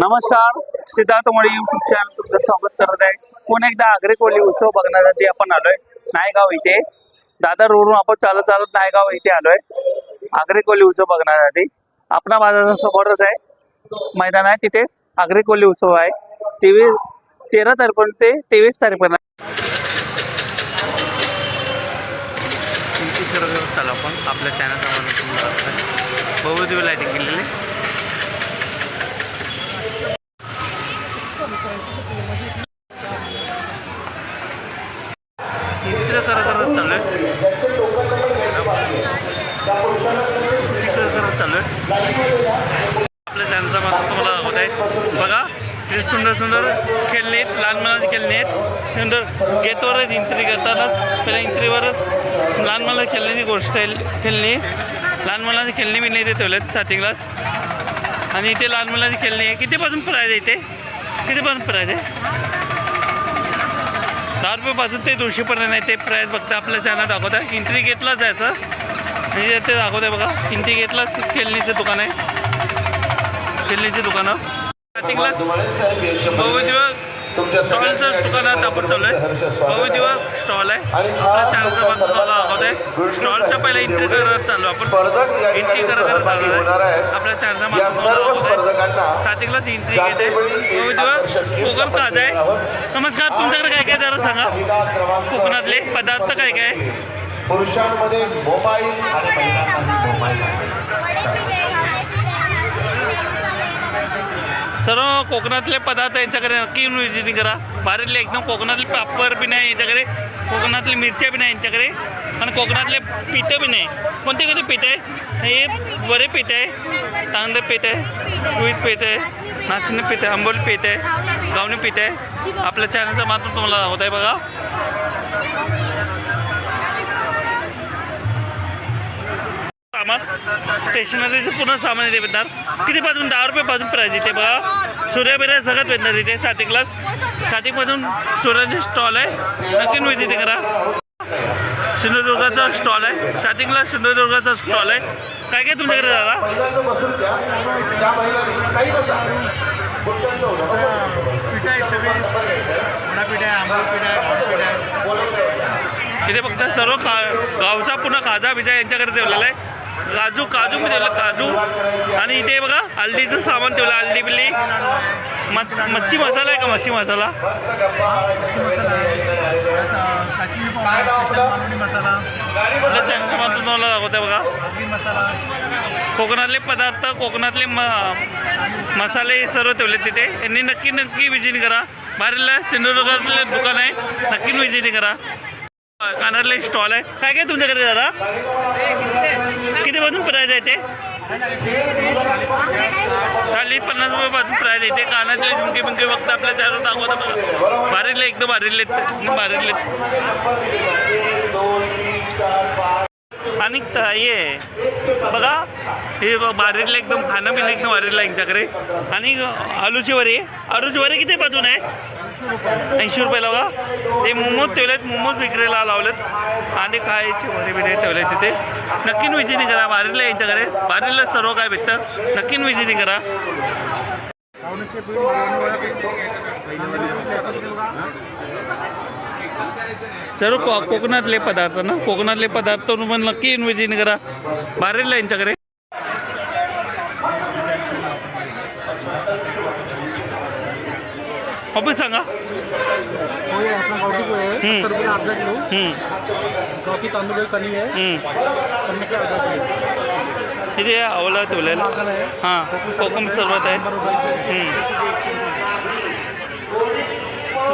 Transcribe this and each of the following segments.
नमस्कार Siddharth मोळे YouTube channel तुमचं स्वागत करत आहे. पुन्हा एकदा आग्रे कोली उत्सव बघण्यासाठी आपण आलोय. नायगाव इथे. दादर रोडवरून आपण चालत चालत नायगाव इथे आलोय. आग्रे कोली उत्सव बघण्यासाठी. आपणा बाजारा समोरच आहे. मैदान आहे तिथेच आग्रे कोली उत्सव आहे. तेवीस तेरा तारखेपर्यंत ते तेवीस तारखेपर्यंत. चालू आपण आपल्या चॅनल समोर बहुत दिवस लायटिंग केलेली. करत करत आहे करत आहे आपल्या चॅनलचा मात्र तुम्हाला होत आहे. बघा हे सुंदर सुंदर खेळणे आहेत लहान मुलांचे खेळणे आहेत. सुंदर गेटवरच इंत्री करतानाच पहिल्या इंत्रीवरच लहान मुलांना खेळण्याची गोष्ट आहे खेळणी. लहान मुलांची खेळणी मी नाही इथे ठेवलेत साती क्लास आणि इथे लहान मुलांची खेळणी आहे. कितीपासून प्राईज आहे इथे? कितीपासून प्राईज आहे? दहा रुपयापासून ते दोनशेपर्यंत आहे ते प्राईस फक्त आपल्या चॅनल दाखवत आहे. एंट्री गेटलाच जायचं म्हणजे ते दाखवत आहे बघा. एंट्री गेटलाच खेळणीचं दुकान आहे. खेळणीची दुकानं. स्टार्टिंगला बहुदिवस स्टॉलचं दुकानात आपण चालू आहे. बहुदिवस स्टॉल आहे आपल्या चॅनलचा आहे. स्टॉलच्या पहिला एंट्री करत चालू आपण. एंट्री करत करत चालू आहे. आपल्या स्पर्धकांना स्टार्टिंगलाच एंट्री बहुदिवस कोकण काज आहे नमस्कार तुमच्याकडे काय काय जरा सांगा? कोकणातले पदार्थ काय काय? पुरुषांमध्ये मोबाईल आणि महिलांमध्ये मोबाईल सर्व कोकणातले पदार्थ यांच्याकडे नक्की विजिटिंग करा. भारतले एकदम कोकणातले पापड बी नाही यांच्याकडे कोकणातले मिरच्या बी नाही यांच्याकडे आणि कोकणातले पितं बी नाही. कोणते कोणते पीठ आहे? हे बरे पित आहे तांदळ पित आहे विविध पित आहे नाचणी पित आहे आंबोली पीठ आहे गावणी पित आहे. आपल्या चॅनलचा मात्र तुम्हाला दाखवत आहे बघा. सामान. स्टेशनरीचं पूर्ण सामान इथे भेटणार. कितीपासून? दहा रुपयेपासून प्राईज इथे बघा. सूर्य सगळं भेटणार इथे सातिकला क्लास सातिकपासून सूर्याचे स्टॉल आहे. नक्की मी तिथे करा. सिंधुदुर्गाचा स्टॉल आहे. सातिकला सिंधुदुर्गाचा स्टॉल आहे. काय काय तुमच्याकडे दादा? इथे फक्त सर्व का गावचा पूर्ण खाजा बिजा यांच्याकडे ठेवलेला आहे. काजू काजू मी ठेवलं काजू. आणि इथे बघा हल्दीचं सामान ठेवलं हल्दी बिल्ली मच्छी मसाला आहे का मच्छी मसाला? आपल्या माध्यमातून तुम्हाला दाखवते बघा. कोकणातले पदार्थ कोकणातले म मसाले सर्व ठेवले तिथे. यांनी नक्की नक्की विजिट करा. बाहेरला सिंधुदुर्गातले दुकान आहे नक्की विजिट करा. कानातले स्टॉल आहे. काय काय तुमच्याकडे दादा? किती पासून प्राईज आहे ते? चालीस पन्नास रुपयापासून प्राईज आहे ते. कानातले झुमके बिंके फक्त आपल्या चार दाखवत बारीले एकदम बारीले एकदम बारीले आणि त- हे बघा. हे बारीतलं एकदम खाणं पिणं एकदम बारीला यांच्याकडे. आणि आलूची वरी. आलूची वरी किती बाजून आहे? ऐंशी रुपयाला बघा ते मोमोज ठेवलेत मोमोज विक्रीला लावलेत. आणि काय वरी बिडे ठेवले तिथे. नक्कीन विजिटी करा बारीला यांच्याकडे. बारीला सर्व काय भेटतं नक्कीन विजिटी करा. सर्व को कोकणातले पदार्थ ना? कोकणातले पदार्थ पण नक्की विजिट करा. बारीला यांच्याकडे. ऑफिस सांगा. पोहे हम्म. सत्तर रुपये अर्धा किलो हम्म, गावठी तांदूळ आहे कणी आहे हम्म. पन्नासच्या अर्धा किलो इथे आवला ठेवलेला. आहे हां कोकम सरबत आहे. शंभर रुपयाचे हम्म.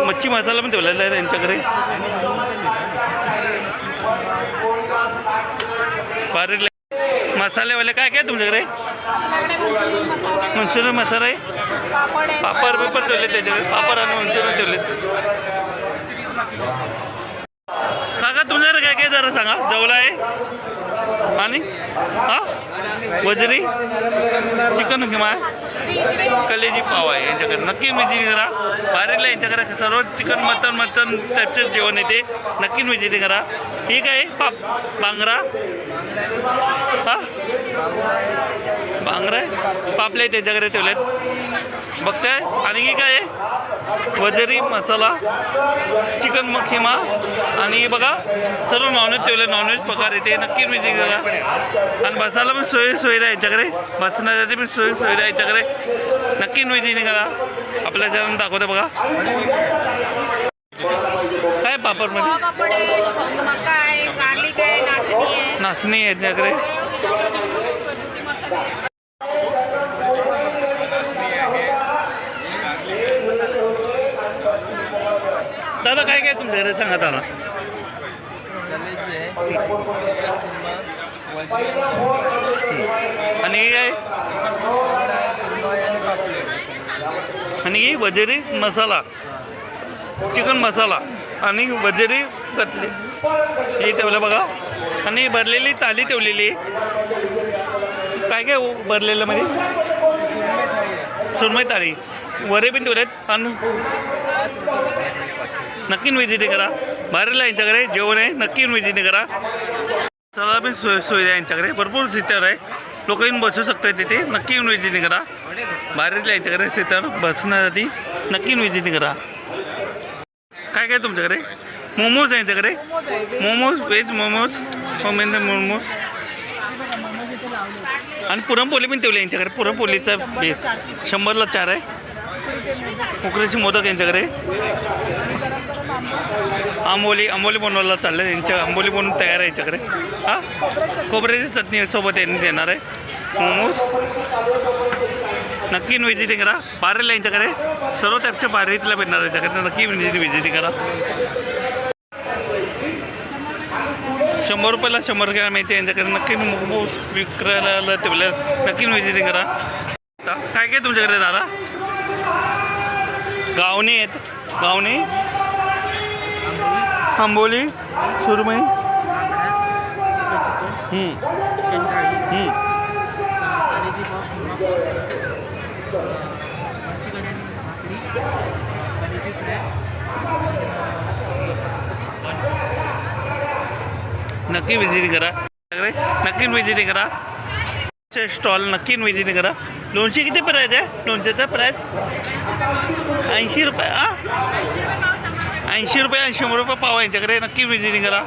मच्छी मसाला पण ठेवलेला आहे त्यांच्याकडे. बारीक मसालेवाले काय काय तुमच्याकडे? मंचुरियन मसाला आहे? पापड पेपर ठेवले त्याच्याकडे. पापड आणि मंचुरियन ठेवले काका तुमच्याकडे काय काय जरा सांगा. जवळ आहे. आणि? हा? वजरी? चिकन किंवा कलेजी पाव आहे यांच्याकडे. नक्की विजिट करा. बारीला यांच्याकडे सर्व चिकन मटन मटन त्याचंच जेवण येते. नक्की विजिट करा. ठीक आहे पाप. बांगरा? हा? बांगरा आहे? पापले त्यांच्याकडे ठेवलेत. बघताय? आणि ही काय आहे? वजरी मसाला चिकन मखिमा आणि बघा सर्व नॉनव्हेज ठेवलं नॉनव्हेज पगार येते. नक्की मी करा. आणि बसायला पण सोयी सुविधा याच्याकडे. बसण्यासाठी पण सोयी सुविधा याच्याकडे. नक्की विजिटिंग करा आपल्या चॅनल दाखवते बघा. काय पापडमध्ये? पापड नाचणी आहे याच्याकडे. दादा काय काय तुमच्याकडे सांगा दादा आणि काय? आणि ही वजेरी मसाला. चिकन मसाला. आणि वजेरी कतली. हे ठेवलं बघा. आणि भरलेली ताली ठेवलेली. काय काय हो भरलेलं म्हणजे सुरमई ताळी वरे पण ठेवलेत. आणि नक्की विजिट करा. बाहेरला यांच्याकडे जेवण आहे नक्की विजिट करा. चला पण सोय सुविधा आहे यांच्याकडे. भरपूर सीटर आहे. लोक येऊन बसू शकतात तिथे. नक्की येऊन विजिट करा. बाहेरला यांच्याकडे सीटर बसण्यासाठी नक्की विजिट करा. काय काय तुमच्याकडे? मोमोज आहे यांच्याकडे? मोमोज व्हेज मोमोज होमेंद मोमोज. आणि पुरणपोली पण ठेवली यांच्याकडे. पुरणपोलीचा बेस शंभरला चार आहे. उकड्याची मोदक यांच्याकडे. आंबोली आंबोली बनवायला चाललं यांच्या आंबोली बनवून तयार आहे यांच्याकडे हां? खोबऱ्याची चटणी सोबत यांनी देणार आहे. मोमोज. नक्की विजिटिंग करा. बारेला यांच्याकडे. सर्व टाईपच्या पारेतला भेटणार आहे याच्याकडे नक्की विजिटिंग करा. शंभर रुपयाला शंभर ग्रॅम येते यांच्याकडे. नक्की मोमोज विक्रायला ठेवलं. नक्की विजिटिंग करा. काय काय तुमच्याकडे दादा? गावणी आहेत. गावणी आंबोली सुरमई. हम्म, हम्म. नक्की विजिट करा. नक्की विजिट करा. स्टॉल नक्की विजिट करा. लोणची किती प्राईज आहे? लोणच्याचा प्राईज ऐंशी रुपये आ ऐंशी रुपये शंभर रुपये पाव यांच्याकडे. नक्की विजिटिंग करा.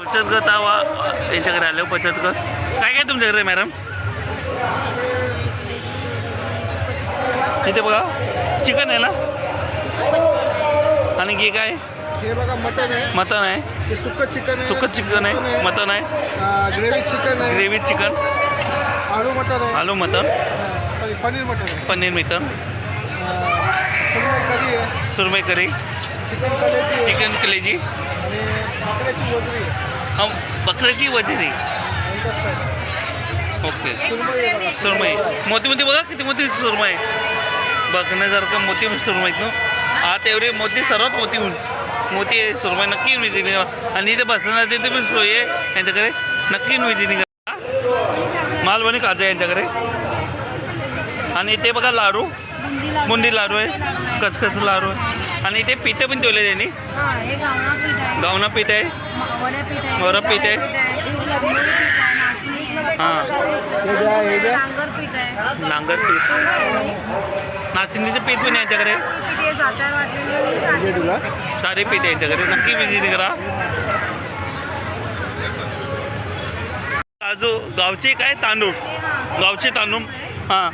बचत गट आवा यांच्याकडे आले हो, बचत गट काय काय तुमच्याकडे मॅडम इथे बघा. चिकन आहे ना? आणि हे काय? हे बघा मटन आहे. मटन आहे. सुक्क चिकन आहे. सुकं चिकन आहे. मटन आहे. ग्रेव्ही चिकन आहे. Gravy chicken. आलू मटन आलू mutton paneer mutton paneer mutton सुरमई करी. चिकन कलेची आहे चिकन कलेजी आणि वजरी. हा, बकऱ्याची वजरी? ओके. सुरमई बघा. मोठी मोठी बघा किती मोठी सुरमई बघण्यासारखं मोठी सुरमई ना? आत एवढी मोठी सर्वात मोठी उंच. आहे सुरमई नक्की करा. आणि इथे बसण्यासाठी ते पण सोय आहे यांच्याकडे नक्की करा. मालवणी काजू आहे यांच्याकडे. आणि ते बघा लाडू. बुंदी लाडू आहे. कचकच लाडू आहे. आणि इथे पिठं पण ठेवले त्यांनी. हा हे गावना पीठ आहे. गावना पीठ आहे. हां. नांगर पीठ नाचणीचं पीठ पण आहे यांच्याकडे. सारे पीठ आहे यांच्याकडे. नक्की विजिट करा. काजू गावचे काय? तांदूळ. गावचे तांदूळ. हां.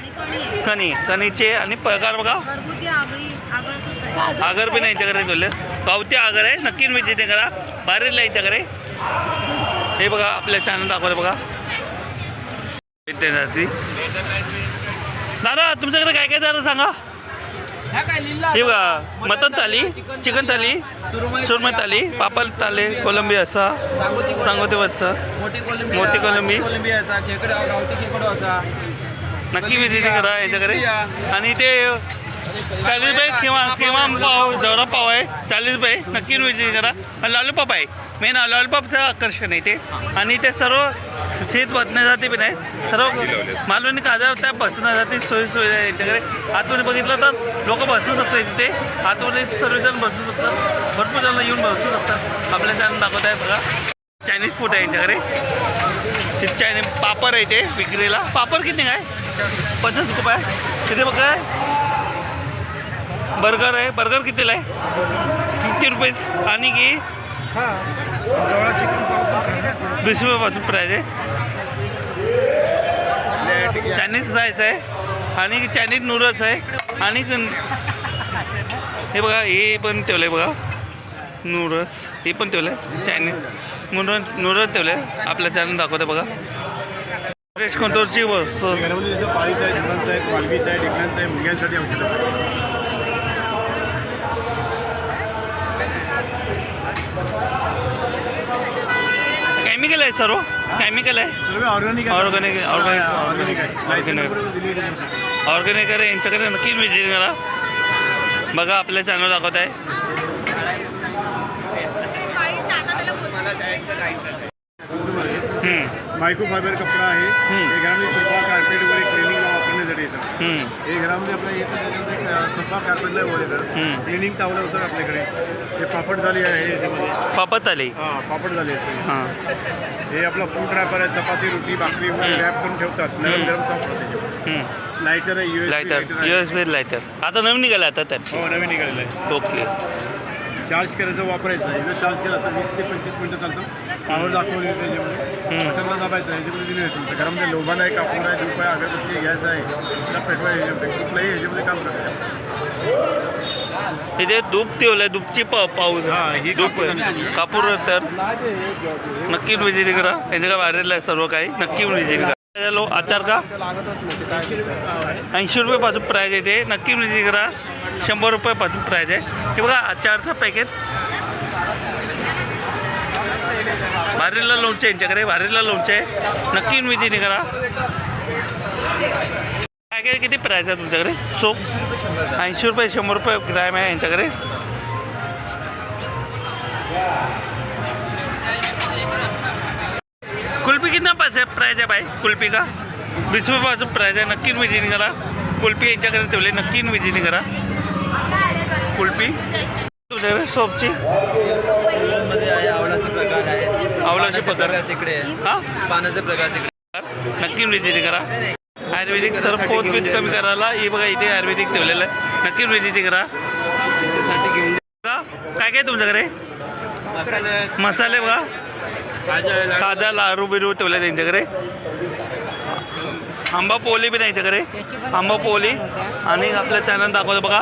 कणी. कणीचे आणि पगार बघा घरगुती आगळी आगळ सुद्धा आहे. आगर पण आहे यांच्याकडे ठेवले गावते आगर आहे नक्की विजिट करा। बाहेरला यांच्याकडे हे बघा आपल्या चॅनल दाखवलं बघा। दादा तुमच्याकडे काय काय दादा सांगा? हे बघा मटन थाली चिकन थाली सुरमई थाली पापड थाली कोलंबी असा सांगोते वरचा मोठी कोलंबी नक्की विजिट करा याच्याकडे. आणि ते चाळीस रुपये किंवा किंवा पाव जवळ पाव आहे. चाळीस रुपये नक्की विजिट करा. आणि लॉलीपॉप आहे. मेन लॉलीपॉपचं आकर्षण आहे ते. आणि ते सर्व शीत बसण्यासाठी पण आहे. सर्व मालवणी काजा त्या बसण्यासाठी सोयी सुविधा आहे यांच्याकडे आतमध्ये बघितलं तर लोक बसू शकतात तिथे आतमध्ये सर्वजण बसू शकतात. भरपूर जण येऊन बसू शकतात. आपल्या चॅनल दाखवत आहे बघा. चायनीज फूड आहे यांच्याकडे. ते चायनीज पापड आहे ते विक्रीला. पापड किती काय पन्नास रुपये. तिथे बघा. बर्गर आहे. बर्गर कितीला आहे? फिफ्टी रुपीज आणि की? हा. वीस रुपयापासून प्राईज आहे. चायनीज राईस आहे. आणि चायनीज नूडल्स आहे. आणि हे बघा हे पण ठेवलं आहे बघा. नूडल्स हे पण ठेवलं आहे चायनीज नूडल्स नूडल्स ठेवलं आहे आपल्या चॅनल दाखवते बघा. फ्रेश कंट्रोलची वस्तू. आहे औषध आहे केमिकल आहे सर्व? केमिकल आहे? ऑर्गॅनिक ऑर्गॅनिक आहे. ऑर्गॅनिक आहे यांच्याकडे नक्की विजिट करा बघा आपल्या चॅनल दाखवत आहे. मायक्रो फायबर कपडा आहे. हे घरामध्ये सोफा कार्पेट वगैरे क्लिनिंगला वापरण्यासाठी येतं हम्म, हे घरामध्ये आपल्या येतं त्याच्यामध्ये एक, अ, सोफा कार्पेटला वर हम्म. येतं क्लिनिंग टावलं होतं आपल्याकडे. हे पापड झाली आहे याच्यामध्ये. पापत आली हां पापड झाले असते हां. हे आपला फूड रॅपर आहे चपाती रोटी भाकरी वगैरे. रॅप करून ठेवतात. नरम गरम सॉफ्ट होते. लायटर आहे USB lighter U S B lighter आता नवीन निघालं आता त्याची हो नवीन निघालेलं आहे. ओके चार्ज करायचं वापरायचं आहे. जर चार्ज केला तर वीस ते पंचवीस मिनटं चालतं. पावर दाखवली आहे त्याच्यामध्ये. बटनला दाबायचं आहे. याच्यामध्ये दिली आहे तुमच्या घरामध्ये लोबान आहे कापूर आहे धूप आहे अगरबत्ती आहे गॅस आहे. त्याला पेटवा याच्यामध्ये कुठलंही याच्यामध्ये काम करायचं इथे धूप ठेवलंय. धूपची पा पाऊस. हां, ही धूप कापूर आहे. कापूर तर. नक्की विजिट करा यांचं काय वाढलेलं आहे सर्व काही. नक्की विजिट करा हॅलो आचार का? ऐंशी रुपयेपासून प्राईज आहे ते नक्की विजिट करा. शंभर रुपयापासून प्राईज आहे. हे बघा आचारचं पॅकेट भारीला लोणचे यांच्याकडे. भारीला लोणचे आहे. नक्की विजिट करा. पॅकेट किती प्राईज आहे तुमच्याकडे? सोप. ऐंशी रुपये शंभर रुपये ग्रॅम आहे यांच्याकडे. कुल्फी कितना पास है? प्राइस है भाई कुल्फी का? वीस रुपयापासून प्राइस आहे नक्की विजिटिंग करा। कुल्फी यांच्याकडे ठेवले नक्की विजिटिंग करा। कुल्फी? तुमच्याकडे सोपची आवळाचा प्रकार आहे. तिकडे हा? पानाचे प्रकार तिकडे नक्की विजिटिंग करा. आयुर्वेदिक सर्व पोत बीत कमी करायला हे बघा इथे आयुर्वेदिक ठेवलेलं आहे. नक्की विजिटिंग करा. काय काय तुमच्याकडे? मसाले. मसाले बघा. भाज्या लाडू. बिरू ठेवले त्यांच्याकडे. आंबा पोली पण यांच्याकडे आंबा पोली आणि आपल्या चॅनल दाखवतो बघा.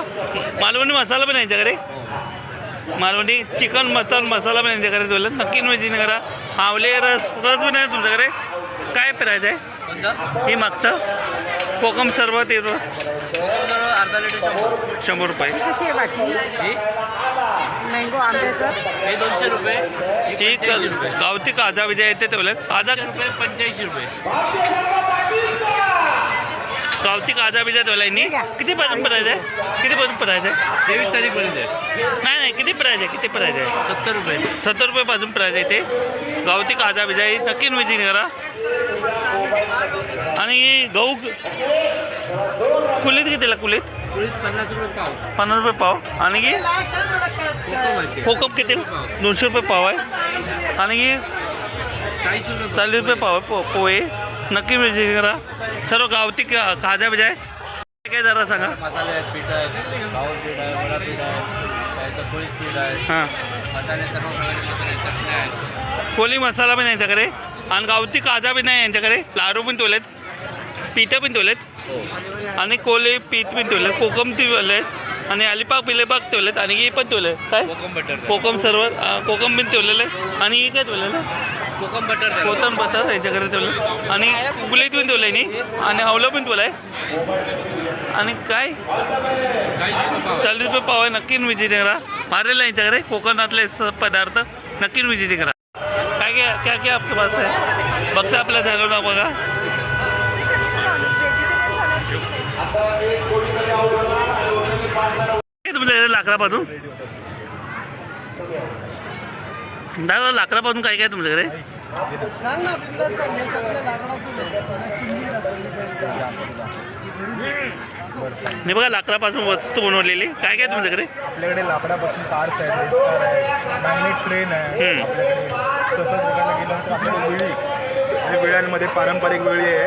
मालवणी मसाला पण यांच्याकडे मालवणी चिकन मटन मसाला पण यांच्याकडे ठेवलं. नक्की विजिट करा. आवले रस रस पण आहे तुमच्याकडे. काय प्राईज आहे? ही मागचं. कोकम सरबत कोकम अर्धा लिटर शंभर. शंभर रुपये कशी आहे बाकी? ही? मँगो आंब्याचं. हे दोनशे रुपये. ही क- गावठी काजा विजा येते दोनशे रुपये पंच्याऐंशी रुपये. गावठी काजा बिजा ठेवला यांनी किती पर्यंत प्राईज आहे? किती पर्यंत प्राईज आहे? तेवीस तारीखपर्यंत आहे. नाही नाही किती प्राईज आहे? किती प्राईज आहे? सत्तर रुपये. सत्तर रुपयापासून प्राईज आहे ते. गावठी काजा बिजा ही नक्की विजिट करा. आणि गहू कुलीत कितीला कुलीत? पन्नास रुपये पाव. पन्नास रुपये पाव. आणि की? कोकम आहे किती? दोनशे रुपये पाव आहे. आणि की? चाळीस रुपये चाळीस रुपये पाव आहे पो पोहे. नक्की विजिट करा. सर्व गावठी का काजा बिजा आहे काय काय जरा सांगा. मसाले आहेत पीठ गावल पीठ आहे वडा पीठ आहे पीठ आहे. हां. मसाले सर्व कोली मसाला पण यांच्याकडे. आणि गावठी काजा पण आहे यांच्याकडे. लाडू पण ठेवलेत. पिठं पण ठेवलेत. आणि कोली पीठ पण ठेवले कोकम ठेवलेत. आणि अलिपाक बिलेपाक ठेवलेत. आणि हे पण ठेवले काय? कोकम बटर कोकम सर्व कोकम पण ठेवलेलं आहे आणि हे काय ठेवलेलं? आहे कोकम बटर कोकम बटर याच्याकडे ठेवलं. आणि कुलेत पण ठेवलं आहे आणि हवलं पण ठेवलं आहे आणि काय? चाळीस रुपये पाव आहे. नक्की विजिट करा. मारेल आहे कोकणातले स- पदार्थ नक्की विजिट करा. काय काय क्या क्या आपके पास आहे? बघता आपल्या चॅनलला बघा. तुमच्या तुमच्याकडे लाकडापासून. दादा लाकडापासून काय काय तुमच्याकडे? नाही बघा लाकडापासून वस्तू बनवलेली. काय काय तुमच्याकडे? आपल्याकडे लाकडापासून कार्स आहेत रेस कार आहेत मॅग्नेट ट्रेन आहे. हम्म. आपल्याकडे तसंच बघायला गेलं तर आपल्याकडे विळी. म्हणजे विळ्यांमध्ये पारंपरिक विळी आहे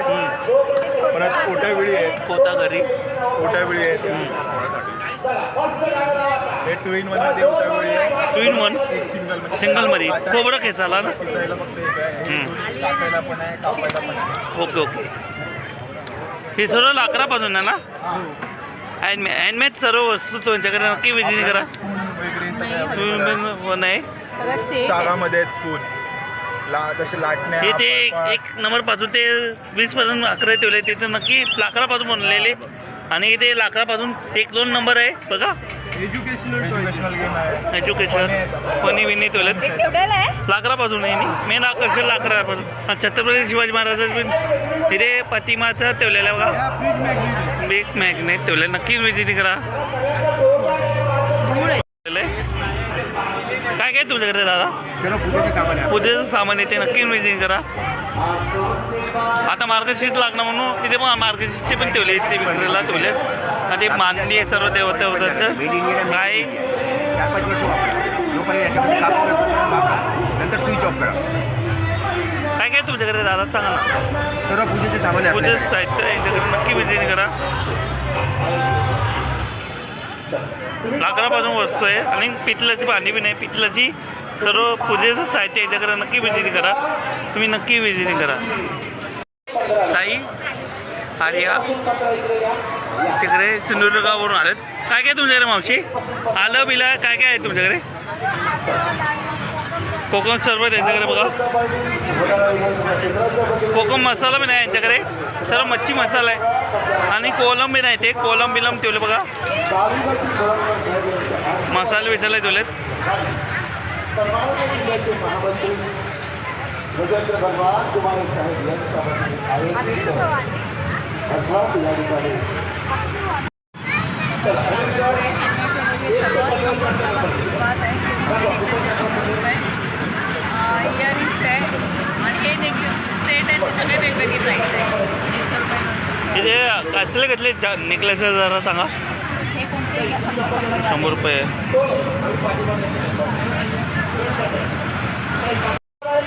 परत ओट्या विळी आहेत. कोता घरी ओट्या विळी आहेत हे टू इन वनमध्ये उतावळी आहे टू इन वन एक सिंगल सिंगलमध्ये. आता खोबरं खेचाला ना? किसायला फक्त एक आहे. हे हम्म. दोन्ही कापायला पण आहे कापायला पण आहे. Okay okay. हे सर्व लाकडापासून आहे ना? हँडमेड हँडमेड सर्व वस्तू तुमच्याकडे नक्की विजिट करा. स्पून वगैरे सगळं आहेत स्पून ला तसे लाटण्या हे ते पापड, एक नंबरपासून ते वीस पर्यंत अकरा ठेवले तिथे नक्की लाकडापासून बनलेले. आणि ते लाकडापासून एक दोन नंबर आहे बघा. एज्युकेशनल गेम आहे. एज्युकेशन फनी विनी ठेवलेत केवढ्याला आहे? लाकडापासून आहे मेन आकर्षण लाकडापासून आणि छत्रपती शिवाजी महाराजाचं पण तिथे प्रतिमाचं ठेवलेलं आहे बघा. फ्रीज मॅग्नेट एक मॅग्नेट ठेवले नक्की विजिट करा. काय काय तुमच्याकडे दादा? सर्व पूजेचे सामान आहे पूजेचं सामान येते नक्की विजिट करा. आता मार्गशीर्ष लागणार म्हणून तिथे पण मार्गशीर्षचे पण ठेवले ते विक्रीला ठेवले आणि ते मानली आहे सर्व देवता देवताचं काय चार पाच वर्ष वापरा. जोपर्यंत याच्यामध्ये काम करत वापरा नंतर स्विच ऑफ करा. काय काय तुमच्याकडे दादा? सांगा ना. सर्व पूजेचे सामान आहे पूजेचं आपल्याकडे. साहित्य यांच्याकडे नक्की विजिट करा. लाकडापासून वस्तू आहे. आणि पितलाची भांडी पण आहे पितलाची सर्व पूजेचं साहित्य याच्याकडे नक्की विजिट करा. तुम्ही नक्की विजिट करा. साई आर्या तिकडे सिंधुदुर्गावरून आलेत. काय काय तुमच्याकडे मावशी? आलं बिलं काय काय आहे तुमच्याकडे? कोकम सरबत यांच्याकडे बघा. कोकम मसाला पण आहे यांच्याकडे. सर्व मच्छी मसाला आहे. आणि कोलम बी नाही ते. कोलम बिलम ठेवले बघा. मसाले बिसाले ठेवलेत आहे आणि हे नेकलेस सेट आहे ते सगळे वेगवेगळी प्राईस आहे कसले कसले जा नेकलेस जरा सांगा. शंभर रुपये.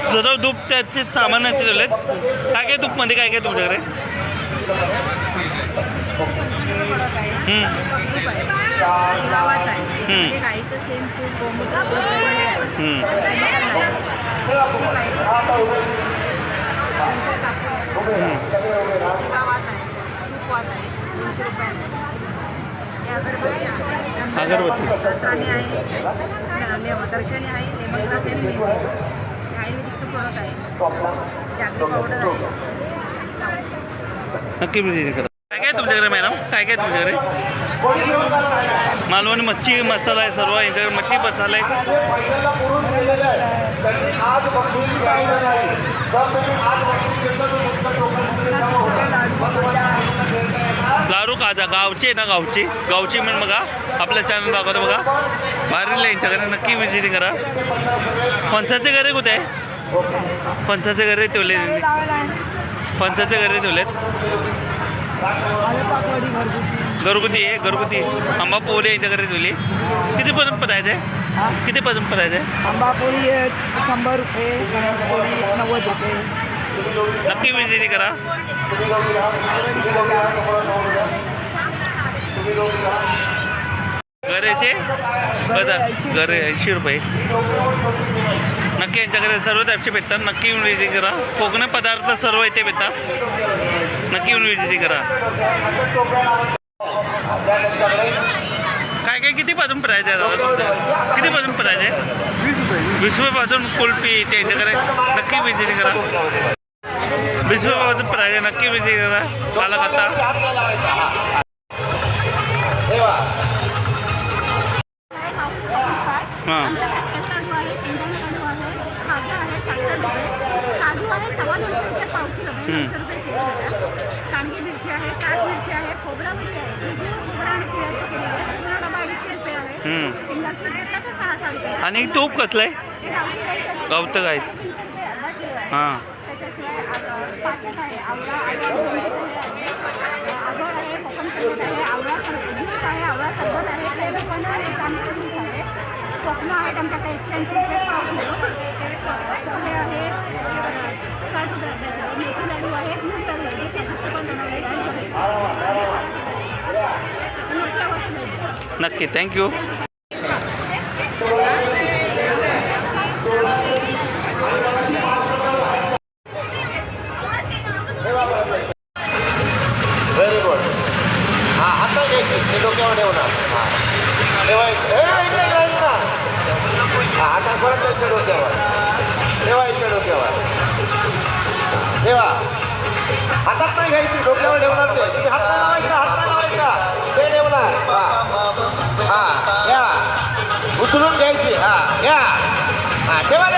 सर्व धूप त्याचे सामान आहे ते ठेवलेत काय काय धूपमध्ये काय काय तुमच्याकडे? हम्म, खूप आहे गावात आहे हम्म. ते गाईचं सेम खूप गोमूत्र वगैरे आहे हम्म. Chemical नाही. खूप आहे. दोनशे कापूर आहे. ते गावात आहे खूप वात आहे दोनशे रुपयाला हे अगरबत्ती आहे अगरबत्ती. ठाणे आहे दर्शनी आहे लेमन आहे मेहंदी आयुर्वेदिकचं प्रोडक्ट आहे. जागरी पावडर आहे. नक्की काय काय तुमच्याकडे मॅडम? काय काय तुमच्याकडे? मालवणी मच्छी मसाला आहे सर्व यांच्याकडे मच्छी मसाला आहे. शाहरुख आजा गावचे ना गावची? गावची म्हणून बघा. आपल्या चॅनल दाखवतो बघा. बाहेरील यांच्याकडे नक्की विजिटिंग करा. फणसाचे घरे कुठे? आहे फणसाचे घरे ठेवले फणसाचे घरे ठेवलेत. घरगुती आहे घरगुती. आंबा पोळे यांच्याकडे ठेवली. कितीपर्यंत पडायचं आहे कितीपर्यंत पडायचं आहे आंबा पोळी आहे शंभर रुपये पोळी नव्वद रुपये. नक्की विजिट करा. गरेचे बघा गरे ऐंशी रुपये. नक्की यांच्याकडे सर्व टाईपचे भेटतात. नक्की येऊन विजिट करा. कोकणी पदार्थ सर्व इथे भेटतात. नक्की येऊन विजिट करा. काय काय किती पासून प्राईज आहे दादा तुमचं? किती पासून प्राईज आहे? वीस रुपयापासून कुल्फी ते यांच्याकडे. नक्की विजिट करा. रुपयापासून प्राईज आहे नक्की करा हां. आहे खोबरा मिरची आहे. हिरवी खोबरा आणि तूप कसलं आहे? हे गावतं आहे. हां. त्याच्याशिवाय आ- पाचक आहे. आवळा आगळ आहे कोकण सरबत आहे. आवळा ज्यूस आहे आवळा सरबत आहे. तेल पण आहे चांगलं ज्यूस आहे. स्वप्न आहेत आमच्याकडे एकशे ऐंशी रुपये पाव किलो. पोहे आहे साठ मेथी लाडू आहे मूग लाडू आहे. जे साहित्य पण बनवलेलं आहे. नक्की थँक्यू. ठेवा हातात नाही घ्यायची डोक्यावर ठेवणार ते तुम्ही हात नाही लावायचा हात नाही लावायचा. ते ठेवणार हा. या. उचलून घ्यायची. हा या. हा ठेवा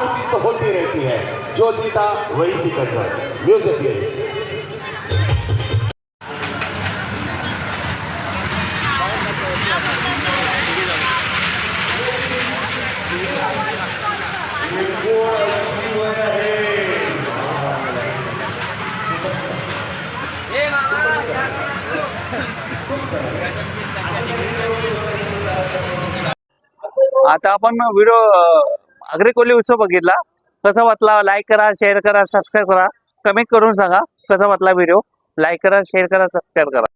हार जीत होती रहती है। जो जीता वही सिकंदर। Music place. आता आपण व्हिडिओ अग्रिकोली उत्सव बघितला. कसा वाटला? लाईक करा शेअर करा सबस्क्राईब करा. कमेंट करून सांगा कसा वाटला व्हिडिओ लाईक करा शेअर करा सबस्क्राईब करा.